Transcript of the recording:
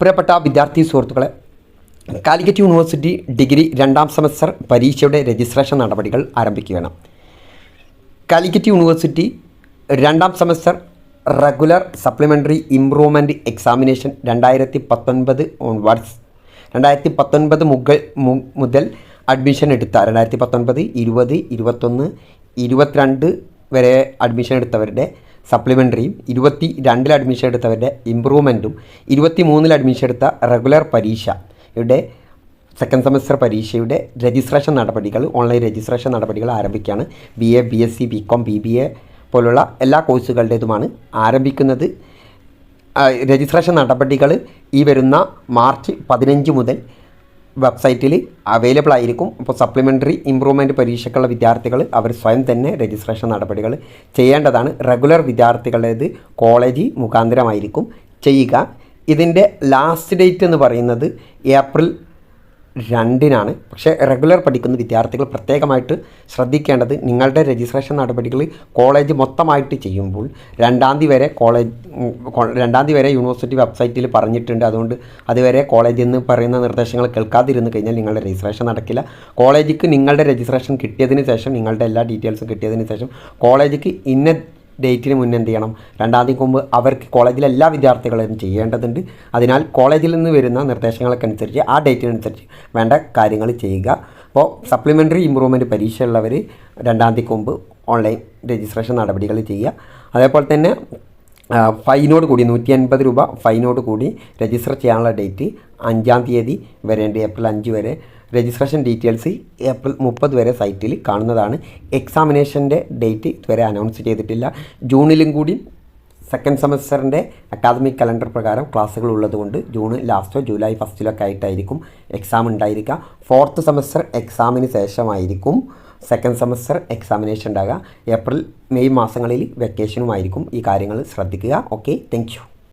പ്രിയപ്പെട്ട വിദ്യാർത്ഥി സുഹൃത്തുക്കളെ കാലിക്കറ്റ് യൂണിവേഴ്സിറ്റി ഡിഗ്രി രണ്ടാം സെമസ്റ്റർ പരീക്ഷയുടെ രജിസ്ട്രേഷൻ നടപടികൾ ആരംഭിക്കുകയാണ്. കാലിക്കറ്റ് യൂണിവേഴ്സിറ്റി രണ്ടാം semester regular supplementary improvement examination രണ്ടായിരത്തി പത്തൊൻപത് ഓൺവാർഡ്സ് രണ്ടായിരത്തി പത്തൊൻപത് മുകൾ മുതൽ അഡ്മിഷൻ എടുത്ത രണ്ടായിരത്തി പത്തൊൻപത് ഇരുപത് ഇരുപത്തൊന്ന് ഇരുപത്തിരണ്ട് വരെ അഡ്മിഷൻ എടുത്തവരുടെ സപ്ലിമെന്ററിയും ഇരുപത്തി രണ്ടിൽ അഡ്മിഷൻ എടുത്തവരുടെ ഇമ്പ്രൂവ്മെന്റും ഇരുപത്തി മൂന്നിൽ അഡ്മിഷൻ എടുത്ത റെഗുലർ പരീക്ഷയുടെ സെക്കൻഡ് സെമസ്റ്റർ പരീക്ഷയുടെ രജിസ്ട്രേഷൻ നടപടികൾ ഓൺലൈൻ രജിസ്ട്രേഷൻ നടപടികൾ ആരംഭിക്കുകയാണ്. B A B S C B com B B A പോലുള്ള എല്ലാ കോഴ്സുകളുടേതുമാണ് ആരംഭിക്കുന്നത്. രജിസ്ട്രേഷൻ നടപടികൾ ഈ വരുന്ന മാർച്ച് പതിനഞ്ച് മുതൽ വെബ്സൈറ്റിൽ അവൈലബിൾ ആയിരിക്കും. അപ്പോൾ സപ്ലിമെന്ററി ഇമ്പ്രൂവ്മെന്റ് പരീക്ഷയ്ക്കുള്ള വിദ്യാർത്ഥികൾ അവർ സ്വയം തന്നെ രജിസ്ട്രേഷൻ നടപടികൾ ചെയ്യേണ്ടതാണ്. റെഗുലർ വിദ്യാർത്ഥികളേത് കോളേജ് മുഖാന്തരമായിരിക്കും ചെയ്യുക. ഇതിന്റെ ലാസ്റ്റ് ഡേറ്റ് എന്ന് പറയുന്നത് ഏപ്രിൽ രണ്ടിനാണ്. പക്ഷേ റെഗുലർ പഠിക്കുന്ന വിദ്യാർത്ഥികൾ പ്രത്യേകമായിട്ട് ശ്രദ്ധിക്കേണ്ടത് നിങ്ങളുടെ രജിസ്ട്രേഷൻ നടപടികൾ കോളേജ് മൊത്തമായിട്ട് ചെയ്യുമ്പോൾ രണ്ടാം തീയതി വരെ കോളേജ് രണ്ടാം തീയതി വരെ യൂണിവേഴ്സിറ്റി വെബ്സൈറ്റിൽ പറഞ്ഞിട്ടുണ്ട്. അതുകൊണ്ട് അതുവരെ കോളേജിൽ നിന്ന് പറയുന്ന നിർദ്ദേശങ്ങൾ കേൾക്കാതിരുന്ന് കഴിഞ്ഞാൽ നിങ്ങളുടെ രജിസ്ട്രേഷൻ നടക്കില്ല. കോളേജിക്ക് നിങ്ങളുടെ രജിസ്ട്രേഷൻ കിട്ടിയതിന് ശേഷം നിങ്ങളുടെ എല്ലാ ഡീറ്റെയിൽസും കിട്ടിയതിന് ശേഷം കോളേജിക്ക് ഇന്ന ഡേറ്റിന് മുന്നേ എന്ത് ചെയ്യണം? രണ്ടാം തീയതി മുമ്പ് അവർക്ക് കോളേജിലെ എല്ലാ വിദ്യാർത്ഥികളും ചെയ്യേണ്ടതുണ്ട്. അതിനാൽ കോളേജിൽ നിന്ന് വരുന്ന നിർദ്ദേശങ്ങളൊക്കെ അനുസരിച്ച് ആ ഡേറ്റിനനുസരിച്ച് വേണ്ട കാര്യങ്ങൾ ചെയ്യുക. അപ്പോൾ സപ്ലിമെന്ററി ഇമ്പ്രൂവ്മെന്റ് പരീക്ഷയുള്ളവർ രണ്ടാം തീയതിക്ക് മുമ്പ് ഓൺലൈൻ രജിസ്ട്രേഷൻ നടപടികൾ ചെയ്യുക. അതേപോലെ തന്നെ ഫൈനോട് കൂടി നൂറ്റി അൻപത് രൂപ ഫൈനോട് കൂടി രജിസ്റ്റർ ചെയ്യാനുള്ള ഡേറ്റ് അഞ്ചാം തീയതി വരേണ്ട ഏപ്രിൽ അഞ്ച് വരെ രജിസ്ട്രേഷൻ ഡീറ്റെയിൽസ് ഏപ്രിൽ മുപ്പത് വരെ സൈറ്റിൽ കാണുന്നതാണ്. എക്സാമിനേഷന്റെ ഡേറ്റ് ഇതുവരെ അനൗൺസ് ചെയ്തിട്ടില്ല. ജൂണിലും കൂടി സെക്കൻഡ് സെമസ്റ്ററിന്റെ അക്കാദമിക് കലണ്ടർ പ്രകാരം ക്ലാസ്സുകൾ ഉള്ളതുകൊണ്ട് ജൂൺ ലാസ്റ്റോ ജൂലൈ ഫസ്റ്റിലൊക്കെ ആയിട്ടായിരിക്കും എക്സാം ഉണ്ടായിരിക്കുക. ഫോർത്ത് സെമസ്റ്റർ എക്സാമിന് ശേഷമായിരിക്കും സെക്കൻഡ് സെമസ്റ്റർ എക്സാമിനേഷൻ ഉണ്ടാകുക. ഏപ്രിൽ മെയ് മാസങ്ങളിൽ വെക്കേഷനുമായിരിക്കും ഈ കാര്യങ്ങൾ ശ്രദ്ധിക്കുക. Okay thank